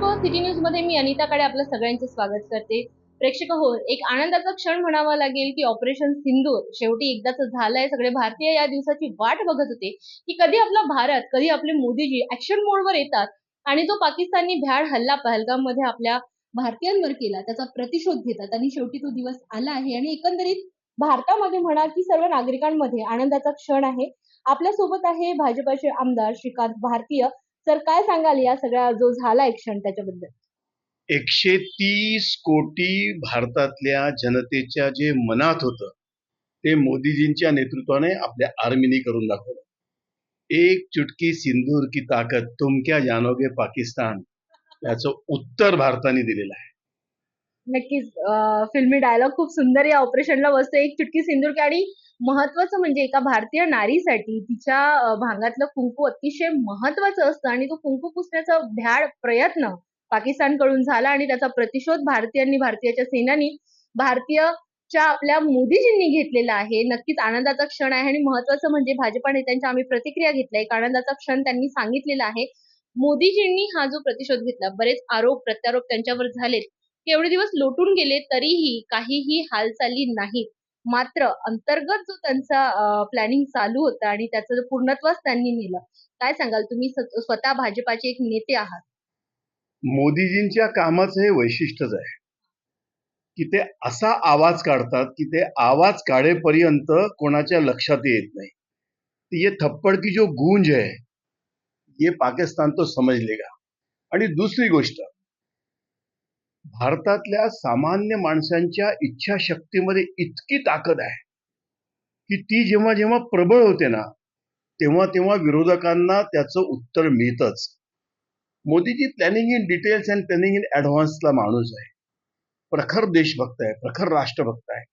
को सिटी न्यूजमध्ये मी अनिताकडे आपलं सगळ्यांचं स्वागत करते. प्रेक्षक हो एक आनंदाचा क्षण म्हणावा लागेल की ऑपरेशन सिंदूर शेवटी एकदाच झालंय. सगळे भारतीय या दिवसाची वाट बघत होते की कधी आपला भारत कधी आपले मोदीजी ऍक्शन मोडवर येतात आणि जो पाकिस्तानी भ्याड हल्ला पहलगाममध्ये आपल्या भारतीयांवर केला. त्याचा प्रतिशोध घेतात आणि शेवटी तो दिवस आला आहे. आणि एकंदरीत भारतामध्ये म्हणा की सर्व नागरिकांमध्ये आनंदाचा क्षण आहे. आपल्यासोबत आहे भाजपाचे आमदार श्रीकांत भारतीय. सर काय सांगाल या सगळ्या जो झाला क्षण त्याच्याबद्दल? एकशे तीस कोटी भारतातल्या जनतेच्या जे मनात होतं ते मोदीजींच्या नेतृत्वाने आपल्या आर्मीने करून दाखवलं. एक चुटकी सिंदूर की ताकद तुमक्या जानोगे पाकिस्तान याचं उत्तर भारताने दिलेलं आहे. नक्कीच. फिल्मी डायलॉग खूप सुंदर या ऑपरेशनला बसतो. एक चुटकी सिंदूर की आणि महत्वाचं म्हणजे एका भारतीय नारीसाठी तिच्या अं, भांगातलं कुंकू अतिशय महत्वाचं असतं आणि तो कुंकू पुसण्याचा भ्याड प्रयत्न पाकिस्तानकडून झाला आणि त्याचा प्रतिशोध भारतीयांनी भारतीयाच्या सेनानी भारतीयच्या आपल्या मोदीजींनी घेतलेला आहे. नक्कीच आनंदाचा क्षण आहे आणि महत्वाचं म्हणजे भाजपा नेत्यांच्या आम्ही प्रतिक्रिया घेतल्या. एक आनंदाचा क्षण त्यांनी सांगितलेला आहे. मोदीजींनी हा जो प्रतिशोध घेतला बरेच आरोप प्रत्यारोप त्यांच्यावर झालेत. एवढे दिवस लोटून गेले तरीही काहीही हालचाली नाहीत. मात्र अंतर्गत जो त्यांचा प्लॅनिंग चालू होता आणि त्याचं जो पूर्णत्वास त्यांनी नेलं काय सांगाल तुम्ही? स्वतः भाजपाचे एक नेते आहात. मोदीजींच्या कामाचं हे वैशिष्ट्यच आहे. की ते असा आवाज काढतात की ते आवाज काढेपर्यंत कोणाच्या लक्षात येत नाही. ये थप्पड़ की जो गूंज आहे ये पाकिस्तान तो समज लेगा आणि दुसरी गोष्ट भारतातल्या सामान्य माणसांच्या इच्छाशक्तीमध्ये इतकी ताकद आहे की ती जेव्हा जेव्हा प्रबळ होते ना तेव्हा तेव्हा विरोधकांना त्याचं उत्तर मिळतच. Modiji planning in details and planning in ऍडव्हान्सला माणूस आहे. प्रखर देशभक्त आहे प्रखर राष्ट्रभक्त आहे.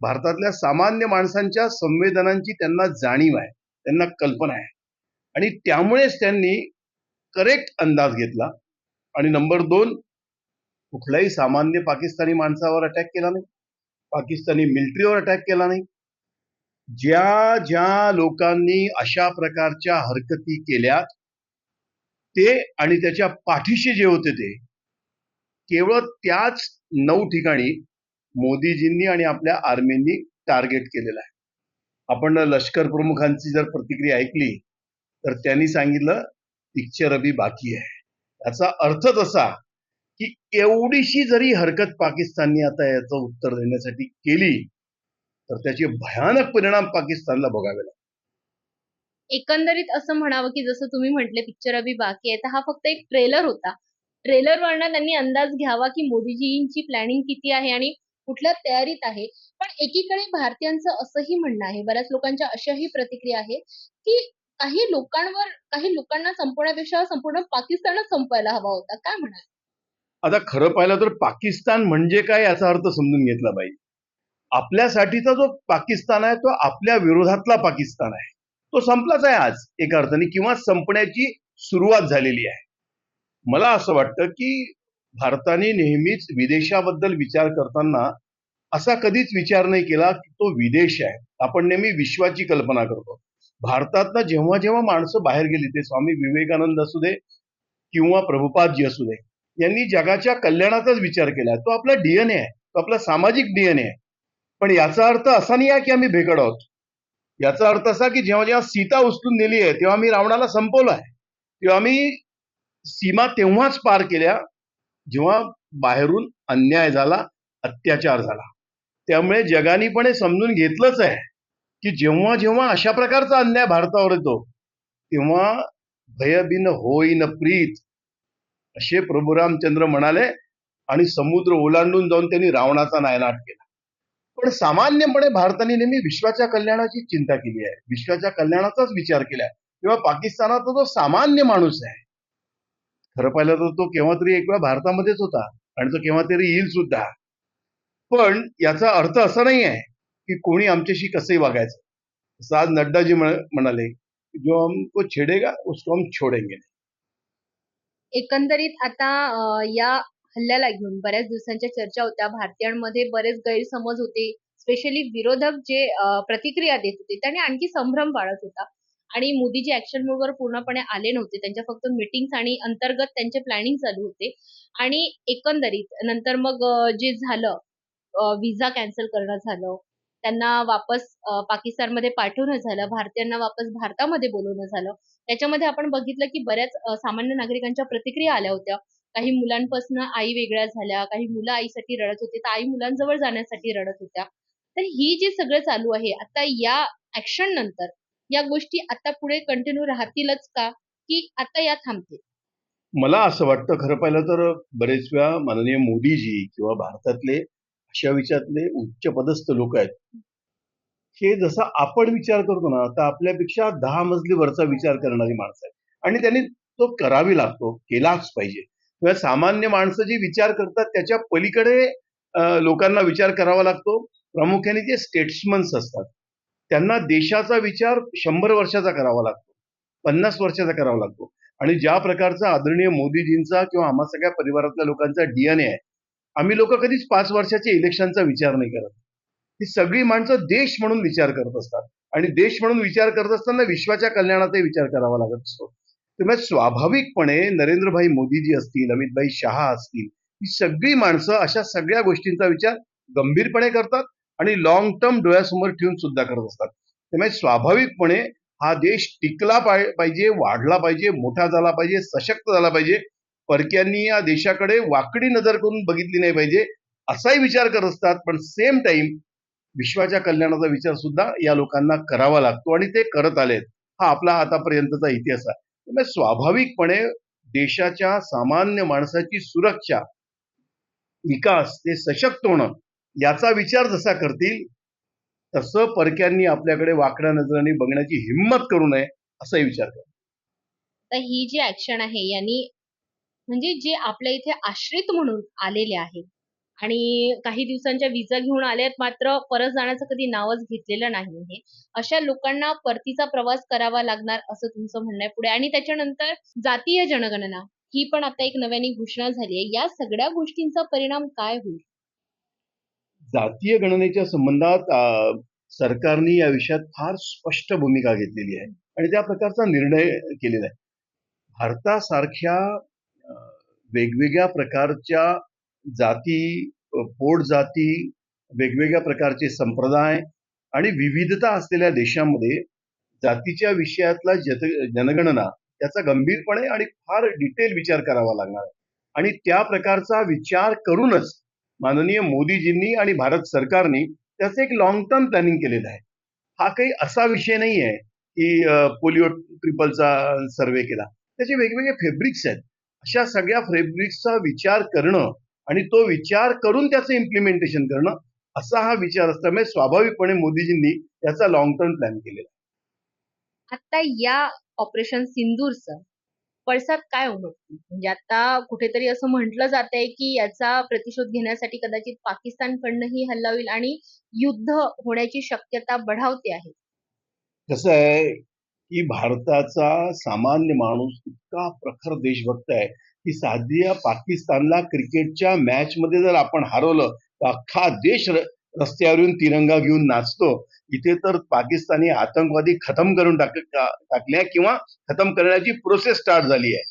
भारतातल्या सामान्य माणसांच्या संवेदनांची त्यांना जाणीव आहे त्यांना कल्पना आहे. आणि त्यामुळेच त्यांनी करेक्ट अंदाज घेतला. आणि नंबर दोन कुठल्याही सामान्य पाकिस्तानी माणसावर अटॅक केला नाही. पाकिस्तानी मिलिटरीवर अटॅक केला नाही. ज्या ज्या लोकांनी अशा प्रकारच्या हरकती केल्या ते आणि त्याच्या पाठीशी जे होते ते केवळ त्याच नऊ ठिकाणी मोदीजींनी आणि आपल्या आर्मींनी टार्गेट केलेलं आहे. आपण लष्कर प्रमुखांची जर प्रतिक्रिया ऐकली तर त्यांनी सांगितलं पिक्चर अभी बाकी आहे. याचा अर्थच असा की एवढीशी जरी हरकत पाकिस्तानने आता याचं उत्तर देण्यासाठी केली तर त्याचे भयानक परिणाम पाकिस्तानला बघावे लागतात. एकंदरीत असं म्हणावं की जसं तुम्ही म्हटले पिक्चर अभी बाकी आहे तर हा फक्त एक ट्रेलर होता. ट्रेलर वरनं त्यांनी अंदाज घ्यावा की मोदीजींची प्लॅनिंग किती आहे आणि कुठल्या तयारीत आहे. पण एकीकडे भारतीयांचं असंही म्हणणं आहे बऱ्याच लोकांच्या अशाही प्रतिक्रिया आहे की काही लोकांवर काही लोकांना संपवण्यापेक्षा संपूर्ण पाकिस्तानच संपवायला हवा होता. काय म्हणाल? आता खरं पाहिलं तर पाकिस्तान म्हणजे काय याचा अर्थ समजून घेतला पाहिजे आपल्यासाठीचा जो पाकिस्तान आहे तो आपल्या विरोधातला पाकिस्तान आहे. तो संपलाच आहे आज एका अर्थाने किंवा संपण्याची सुरुवात झालेली आहे. मला असं वाटतं की भारताने नेहमीच विदेशाबद्दल विचार करताना असा कधीच विचार नाही केला की तो विदेश आहे. आपण नेहमी विश्वाची कल्पना करतो. भारतातनं जेव्हा जेव्हा माणसं बाहेर गेली ते स्वामी विवेकानंद असू दे किंवा प्रभुपादजी असू दे यांनी जगाच्या कल्याणाचाच विचार केला. तो आपला डीएनए आहे. तो आपला सामाजिक डीएनए आहे. पण याचा अर्थ असा नाही आहे की आम्ही भेकड आहोत. याचा अर्थ असा की जेव्हा जेव्हा सीता उचलून नेली आहे तेव्हा आम्ही रावणाला संपवलं आहे. तेव्हा आम्ही सीमा तेव्हाच पार केल्या जेव्हा बाहेरून अन्याय झाला अत्याचार झाला. त्यामुळे जगाने पण हे समजून घेतलंच आहे की जेव्हा जेव्हा अशा प्रकारचा अन्याय भारतावर येतो तेव्हा भयबिन होईन प्रीत. असे प्रभू रामचंद्र म्हणाले आणि समुद्र ओलांडून जाऊन त्यांनी रावणाचा नायनाट केला. पण सामान्यपणे भारताने नेहमी विश्वाच्या कल्याणाची चिंता केली आहे. विश्वाच्या कल्याणाचाच विचार केला किंवा पाकिस्तानाचा जो सामान्य माणूस आहे खरं पाहिलं तर तो केव्हा तरी एक वेळा भारतामध्येच होता आणि तो केव्हा तरी येईल सुद्धा. पण याचा अर्थ असा नाही आहे की कोणी आमच्याशी कसंही वागायचं. जसं आज नड्डाजी म्हणाले जो हमको छेडेगा उसको हम छोडेंगे एकंदरीत आता या हल्ल्याला घेऊन बऱ्याच दिवसांच्या चर्चा होत्या. भारतीयांमध्ये बरेच गैरसमज होते. स्पेशली विरोधक जे प्रतिक्रिया देत होते त्याने आणखी संभ्रम वाढत होता. आणि मोदीजी ऍक्शन मोडवर पूर्णपणे आले नव्हते. त्यांच्या फक्त मीटिंग्स आणि अंतर्गत त्यांचे प्लॅनिंग चालू होते. आणि एकंदरीत नंतर मग अ, जे झालं विजा कॅन्सल करणं झालं त्यांना वापस अ, पाकिस्तानमध्ये पाठवणं झालं. भारतीयांना वापस भारतामध्ये बोलवणं झालं. त्याच्यामध्ये आपण बघितलं की बऱ्याच अ, सामान्य नागरिकांच्या प्रतिक्रिया आल्या होत्या. काही मुलांपासून आई वेगळ्या झाल्या काही मुलं आईसाठी रडत होती तर आई मुलांजवळ जाण्यासाठी रडत होत्या. तर ही जी सगळं चालू आहे आता या ऍक्शन नंतर या गोष्टी आता पुढे कंटिन्यू राहतीलच का? की आता या थांबतील? मला असं वाटतं खरं पाहिलं तर बरेच वेळा माननीय मोदीजी किंवा भारतातले अशा विचारातले उच्च पदस्थ लोक आहेत. हे जसा आपण विचार करतो ना तर आपल्यापेक्षा दहा मजली वरचा विचार करणारी माणसं आहेत. आणि त्यांनी तो करावी लागतो केलाच पाहिजे. किंवा सामान्य माणसं जी विचार करतात त्याच्या पलीकडे लोकांना विचार करावा लागतो. प्रामुख्याने जे स्टेट्समन्स असतात. त्यांना देशाचा विचार शंभर वर्षाचा करावा लागतो. पन्नास वर्षाचा करावा लागतो. आणि ज्या प्रकारचा आदरणीय मोदीजींचा किंवा आम्हा सगळ्या परिवारातल्या लोकांचा डीएनए आहे आम्ही लोक कधीच पाच वर्षाच्या इलेक्शनचा विचार नाही करत. ही सगळी माणसं देश म्हणून विचार करत असतात. आणि देश म्हणून विचार करत असताना विश्वाच्या कल्याणाचाही विचार करावा लागत असतो. त्यामुळे स्वाभाविकपणे नरेंद्रभाई मोदीजी असतील अमितभाई शहा असतील ही सगळी माणसं अशा सगळ्या गोष्टींचा विचार गंभीरपणे करतात आणि लॉंग टर्म डोळ्यासमोर ठेवून सुद्धा करत असतात. त्यामुळे स्वाभाविकपणे हा देश टिकला पाहिजे वाढला पाहिजे मोठा झाला पाहिजे सशक्त झाला पाहिजे परक्यांनी या देशाकडे वाकडी नजर करून बघितली नाही पाहिजे असाही विचार करत असतात. पण सेम टाइम विश्वाच्या कल्याणाचा विचार सुद्धा या लोकांना करावा लागतो आणि ते करत आलेत. हा आपला आतापर्यंतचा इतिहास आहे. त्यामुळे स्वाभाविकपणे देशाच्या सामान्य माणसाची सुरक्षा विकास ते सशक्त होणं याचा विचार जसा करतील तसं परक्यांनी आपल्याकडे वाकड्या नजराने बघण्याची हिंमत करू नये असाही विचार करा तर ही जी ऍक्शन आहे यांनी म्हणजे जे आपल्या इथे आश्रित म्हणून आलेले आहेत. आणि काही दिवसांच्या विजा घेऊन आले आहेत मात्र परत जाण्याचं कधी नावच घेतलेलं नाही आहे. अशा लोकांना परतीचा प्रवास करावा लागणार असं तुमचं म्हणणं आहे पुढे. आणि त्याच्यानंतर जातीय जनगणना ही पण आता एक नव्याने घोषणा झाली आहे. या सगळ्या गोष्टींचा परिणाम काय होईल? जातीय गणनेच्या संबंधात सरकारने या विषयात फार स्पष्ट भूमिका घेतलेली आहे. आणि त्या प्रकारचा निर्णय केलेला आहे. भारतासारख्या वेगवेगळ्या प्रकारच्या जाती पोट जाती वेगवेगळ्या प्रकारचे संप्रदाय आणि विविधता असलेल्या देशामध्ये जातीच्या विषयातला जत जनगणना त्याचा गंभीरपणे आणि फार डिटेल विचार करावा लागणार आहे. आणि त्या प्रकारचा विचार करूनच माननीय मोदीजींनी आणि भारत सरकारने त्याचं एक लॉंग टर्म प्लॅनिंग केलेलं आहे. हा काही असा विषय नाही आहे की पोलिओ ट्रिपलचा सर्वे केला. त्याचे वेगवेगळे फेब्रिक्स आहेत. अशा सगळ्या फेब्रिक्सचा विचार करणं आणि तो विचार करून त्याचं इम्प्लिमेंटेशन करणं असा हा विचार असल्यामुळे स्वाभाविकपणे मोदीजींनी याचा लॉंग टर्म प्लॅन केलेला. आता या ऑपरेशन सिंदूरचं पडसाद काय उमटतील म्हणजे आता कुठेतरी असं म्हटलं जात आहे की याचा प्रतिशोध घेण्यासाठी कदाचित पाकिस्तानकडनंही हल्ला होईल आणि युद्ध होण्याची शक्यता बढावते आहे. कसं आहे की भारताचा सामान्य माणूस इतका प्रखर देशभक्त आहे की साध्या पाकिस्तानला क्रिकेटच्या मॅच मध्ये जर आपण हरवलं तर अख्खा देश रस्त्यावरून तिरंगा घेऊन नाचतो. इथे तर पाकिस्तानी आतंकवादी खतम करून टाक टाकल्या किंवा खतम करण्याची प्रोसेस स्टार्ट झाली आहे.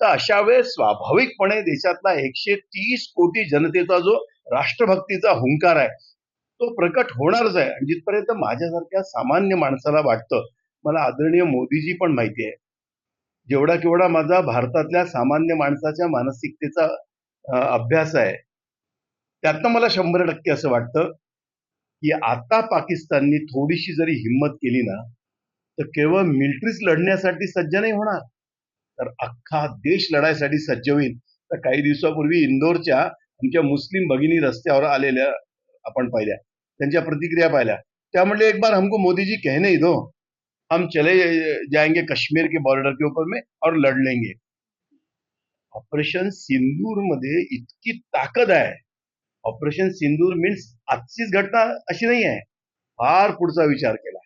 तर अशा वेळेस स्वाभाविकपणे देशातला एकशे तीस कोटी जनतेचा जो राष्ट्रभक्तीचा हुंकार आहे तो प्रकट होणारच आहे. जिथपर्यंत माझ्यासारख्या सामान्य माणसाला वाटतं मला आदरणीय मोदीजी पण माहिती आहे. जेवढा केवढा माझा भारतातल्या सामान्य माणसाच्या मानसिकतेचा अभ्यास आहे त्यातनं मला शंभर टक्के असं वाटतं की आता पाकिस्ताननी थोडीशी जरी हिंमत केली ना तर केवळ मिलिटरीच लढण्यासाठी सज्ज नाही होणार. तर अख्खा देश लढायसाठी सज्ज होईल. तर काही दिवसापूर्वी इंदोरच्या आमच्या मुस्लिम भगिनी रस्त्यावर आलेल्या आपण पाहिल्या. त्यांच्या प्रतिक्रिया पाहिल्या. त्या म्हणले एक बार हमको मोदीजी कहने दो. हम चले जाएंगे कश्मीर के बॉर्डर के ऊपर में और लड़ लेंगे। ऑपरेशन सिंदूरमध्ये इतकी ताकद आहे. ऑपरेशन सिंदूर मीन्स आजचीच घटना अशी नाही आहे. फार पुढचा विचार केला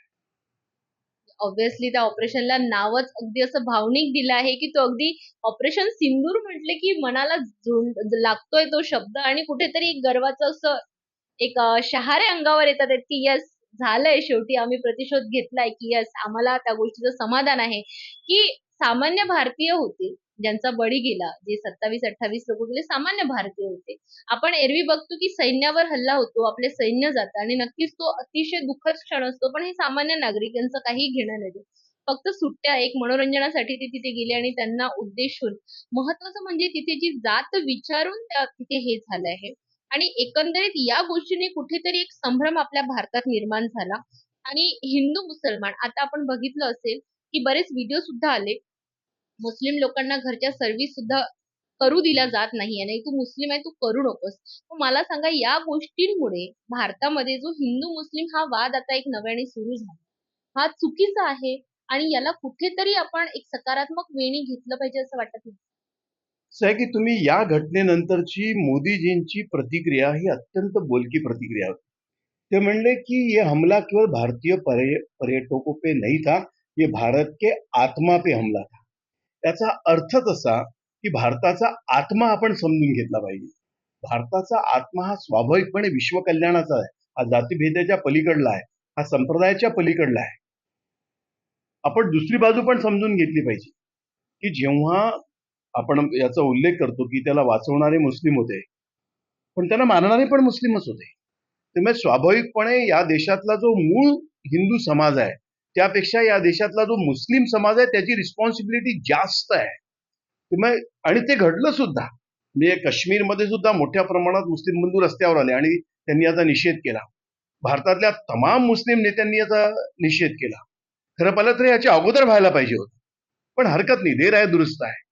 ऑब्विसली त्या ऑपरेशनला नावच अगदी असं भावनिक दिलं आहे की तो अगदी ऑपरेशन सिंदूर म्हटले की मनाला लागतोय तो शब्द आणि कुठेतरी एक गर्वाचं असं एक शहारे अंगावर येतात की यस झालंय शेवटी. आम्ही प्रतिशोध घेतलाय की यस आम्हाला त्या गोष्टीचं समाधान आहे. की सामान्य भारतीय होते ज्यांचा बळी गेला जे सत्तावीस अठ्ठावीस लोक गेले सामान्य भारतीय होते. आपण एरवी बघतो की सैन्यावर हल्ला होतो आपले सैन्य जातं आणि नक्कीच तो अतिशय दुःखद क्षण असतो पण हे सामान्य नागरिकांचं काही घेणं नाही. फक्त सुट्ट्या एक मनोरंजनासाठी ते तिथे गेले आणि त्यांना उद्देशून महत्वाचं म्हणजे तिथे जी जात विचारून तिथे हे झालं आहे. आणि एकंदरीत या गोष्टीने कुठेतरी एक संभ्रम आपल्या भारतात निर्माण झाला. आणि हिंदू मुसलमान आता आपण बघितलं असेल की बरेच व्हिडिओ सुद्धा आले. मुस्लिम लोकांना घरच्या सर्व्हिस सुद्धा करू दिल्या जात नाही आणि तू मुस्लिम आहे तू करू नकोस. मला सांगा या गोष्टींमुळे भारतामध्ये जो हिंदू मुस्लिम हा वाद आता एक नव्याने सुरू झाला. हा चुकीचा आहे आणि याला कुठेतरी आपण एक सकारात्मक वेणी घेतलं पाहिजे असं वाटत नाही. असं आहे की तुम्ही या घटनेनंतरची मोदीजींची प्रतिक्रिया ही अत्यंत बोलकी प्रतिक्रिया होती. ते म्हणले की ये हमला केवळ भारतीय पर्य पर्यटकों पे नहीं था ये भारत के आत्मा पे हमला था. त्याचा अर्थ तसा की भारताचा आत्मा आपण समजून घेतला पाहिजे. भारताचा आत्मा हा स्वाभाविकपणे विश्व कल्याणाचा आहे. हा जातीभेदाच्या पलीकडला आहे. हा संप्रदायाच्या पलीकडला आहे. आपण दुसरी बाजू पण समजून घेतली पाहिजे की जेव्हा आपण याचा उल्लेख करतो की त्याला वाचवणारे मुस्लिम होते. पण त्यांना मानणारे पण मुस्लिमच होते. त्यामुळे म्हणजे स्वाभाविकपणे या देशातला जो मूळ हिंदू समाज आहे त्यापेक्षा या देशातला जो मुस्लिम समाज आहे त्याची रिस्पॉन्सिबिलिटी जास्त आहे. त्यामुळे म्हणजे, आणि ते घडलं सुद्धा. म्हणजे काश्मीरमध्ये सुद्धा मोठ्या प्रमाणात मुस्लिम बंधू रस्त्यावर आले आणि त्यांनी याचा निषेध केला. भारतातल्या तमाम मुस्लिम नेत्यांनी याचा निषेध केला. खरं पाहिलं तर याच्या अगोदर व्हायला पाहिजे होतं. पण हरकत नाही. देर आहे दुरुस्त आहे.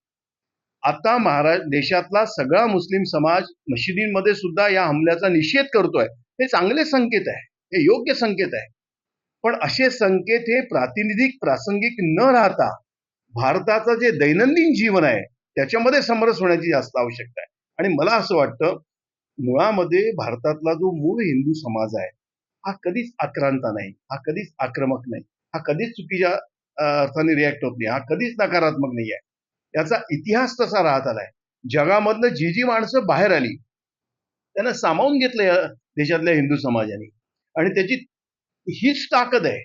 आता महाराज देशातला सगळा मुस्लिम समाज मशिदींमध्ये सुद्धा या हमल्याचा निषेध करतोय. हे चांगले संकेत आहे. हे योग्य संकेत आहे. पण असे संकेत हे प्रातिनिधिक प्रासंगिक न राहता भारताचं जे दैनंदिन जीवन आहे त्याच्यामध्ये समरस होण्याची जास्त आवश्यकता आहे. आणि मला असं वाटतं मुळामध्ये भारतातला जो मूळ हिंदू समाज आहे हा कधीच आक्रांता नाही. हा कधीच आक्रमक नाही. हा कधीच चुकीच्या अर्थाने रिॲक्ट होत नाही. हा कधीच नकारात्मक नाही आहे. याचा इतिहास तसा राहत आलाय. जगामधनं जी जी माणसं बाहेर आली त्यांना सामावून घेतलं या देशातल्या हिंदू समाजाने. आणि त्याची हीच ताकद आहे.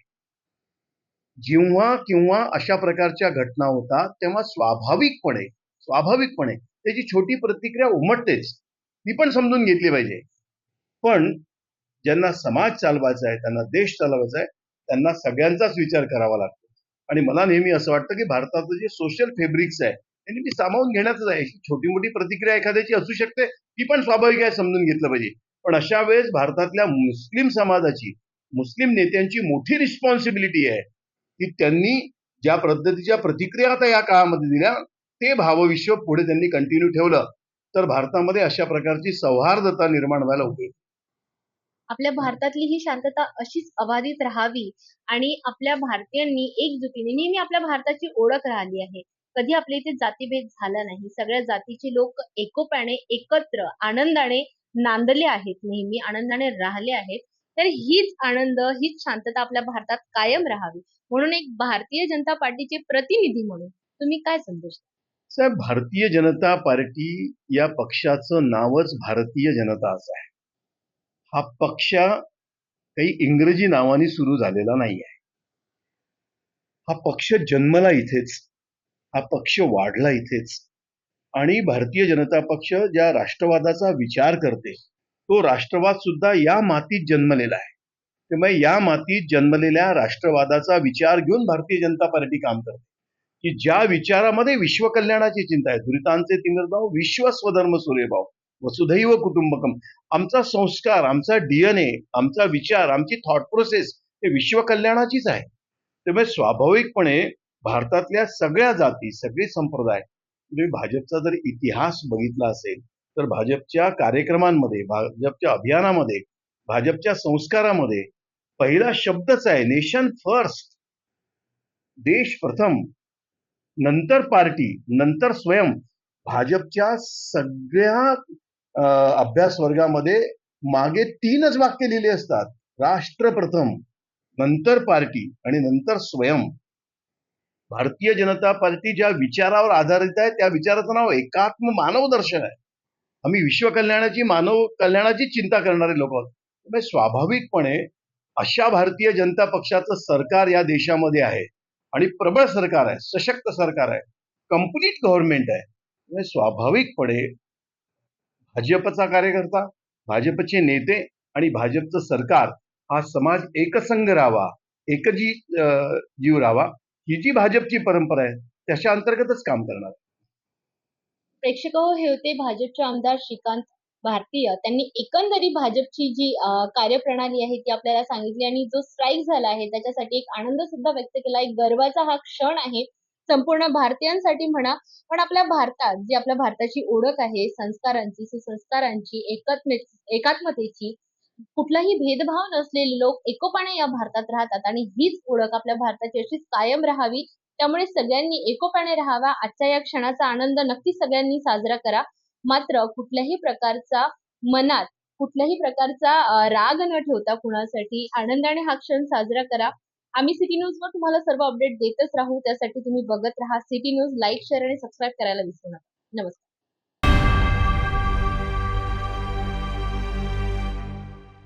जेव्हा किंवा अशा प्रकारच्या घटना होतात तेव्हा स्वाभाविकपणे स्वाभाविकपणे त्याची छोटी प्रतिक्रिया उमटतेच. ती पण समजून घेतली पाहिजे. पण ज्यांना समाज चालवायचा आहे त्यांना देश चालवायचा आहे त्यांना सगळ्यांचाच विचार करावा लागतो. आणि मला नेहमी असं वाटतं की भारताचं जे सोशल फेब्रिक्स आहे त्यांनी मी सामावून घेण्यातच आहे. छोटी मोठी प्रतिक्रिया एखाद्याची असू शकते ती पण स्वाभाविक आहे समजून घेतलं पाहिजे. पण अशा वेळेस भारतातल्या मुस्लिम समाजाची मुस्लिम नेत्यांची मोठी रिस्पॉन्सिबिलिटी आहे की त्यांनी ज्या पद्धतीच्या प्रतिक्रिया आता या काळामध्ये दिल्या ते भावविश्व पुढे त्यांनी कंटिन्यू ठेवलं. तर भारतामध्ये अशा प्रकारची सौहार्दता निर्माण व्हायला उपयोग आपल्या भारतातली ही शांतता अशीच अबाधित राहावी आणि आपल्या भारतीयांनी एकजुटीने नेहमी आपल्या भारताची ओळख राहिली आहे. कधी आपल्या इथे जातीभेद झाला नाही. सगळ्या जातीचे लोक एकोप्याने एकत्र आनंदाने नांदले आहेत नेहमी आनंदाने राहिले आहेत. तर हीच आनंद हीच शांतता आपल्या भारतात कायम राहावी. म्हणून एक भारतीय जनता पार्टीचे प्रतिनिधी म्हणून तुम्ही काय संदेश? साहेब भारतीय जनता पार्टी या पक्षाचं नावच भारतीय जनता असं आहे. हा पक्ष काही इंग्रजी नावाने सुरू झालेला नाही आहे हा पक्ष जन्मला इथेच हा पक्ष वाढला इथेच. आणि भारतीय जनता पक्ष ज्या राष्ट्रवादाचा विचार करते तो राष्ट्रवाद सुद्धा या मातीत जन्मलेला आहे. त्यामुळे या मातीत जन्मलेल्या राष्ट्रवादाचा विचार घेऊन भारतीय जनता पार्टी काम करते. की ज्या विचारामध्ये विश्व कल्याणाची चिंता आहे दुरितांचे तिंगरभाव विश्व स्वधर्म सूर्यभाव वसुधैव कुटुंबकम. आमचा संस्कार आमचा डीएनए आमचा विचार आमची थॉट प्रोसेस हे विश्व कल्याणाचीच आहे. त्यामुळे स्वाभाविकपणे भारतातल्या सगळ्या जाती सगळे संप्रदाय तुम्ही भाजपचा जर इतिहास बघितला असेल तर भाजपच्या कार्यक्रमांमध्ये भाजपच्या अभियानामध्ये भाजपच्या संस्कारामध्ये पहिला शब्दच आहे नेशन फर्स्ट देश प्रथम नंतर पार्टी नंतर स्वयं. भाजपच्या सगळ्या अभ्यास वर्गामध्ये मागे तीनच वाक्य लिहिली असतात. राष्ट्र प्रथम नंतर पार्टी आणि नंतर स्वयं. भारतीय जनता पार्टी ज्या विचारावर आधारित आहे त्या विचाराचं नाव एकात्म मानव दर्शन आहे. आम्ही विश्व कल्याणाची मानव कल्याणाची चिंता करणारे लोक आहोत. त्यामुळे स्वाभाविकपणे अशा भारतीय जनता पक्षाचं सरकार या देशामध्ये आहे आणि प्रबळ सरकार आहे सशक्त सरकार आहे. कंप्लीट गव्हर्नमेंट आहे. स्वाभाविकपणे भाजपचा कार्यकर्ता भाजपचे नेते आणि भाजपचं सरकार हा समाज एकसंघ राहावा एकजी जीव राहावा ही जी भाजपची परंपरा आहे त्याच्या अंतर्गतच काम करणार. प्रेक्षक हे होते भाजपचे आमदार श्रीकांत भारतीय. त्यांनी एकंदरीत भाजपची जी कार्यप्रणाली आहे ती आपल्याला सांगितली आणि जो स्ट्राईक झाला आहे त्याच्यासाठी एक आनंद सुद्धा व्यक्त केला. एक गर्वाचा हा क्षण आहे. संपूर्ण भारतीयांसाठी म्हणा पण आपल्या भारतात जी आपल्या भारताची ओळख आहे संस्कारांची सुसंस्कारांची एकत्म एकात्मतेची कुठलाही भेदभाव नसलेले लोक एकोपाने या भारतात राहतात आणि हीच ओळख आपल्या भारताची अशीच कायम राहावी त्यामुळे सगळ्यांनी एकोपाने राहावा. आजच्या या क्षणाचा आनंद नक्की सगळ्यांनी साजरा करा. मात्र कुठल्याही प्रकारचा मनात कुठल्याही प्रकारचा राग न ठेवता कुणासाठी आनंदाने हा क्षण साजरा करा. आम्ही सिटी न्यूज वर तुम्हाला सर्व अपडेट देतच राहू. त्यासाठी तुम्ही बघत राहा. सिटी न्यूज लाईक शेअर आणि सबस्क्राईब करायला विसरू नका. नमस्कार.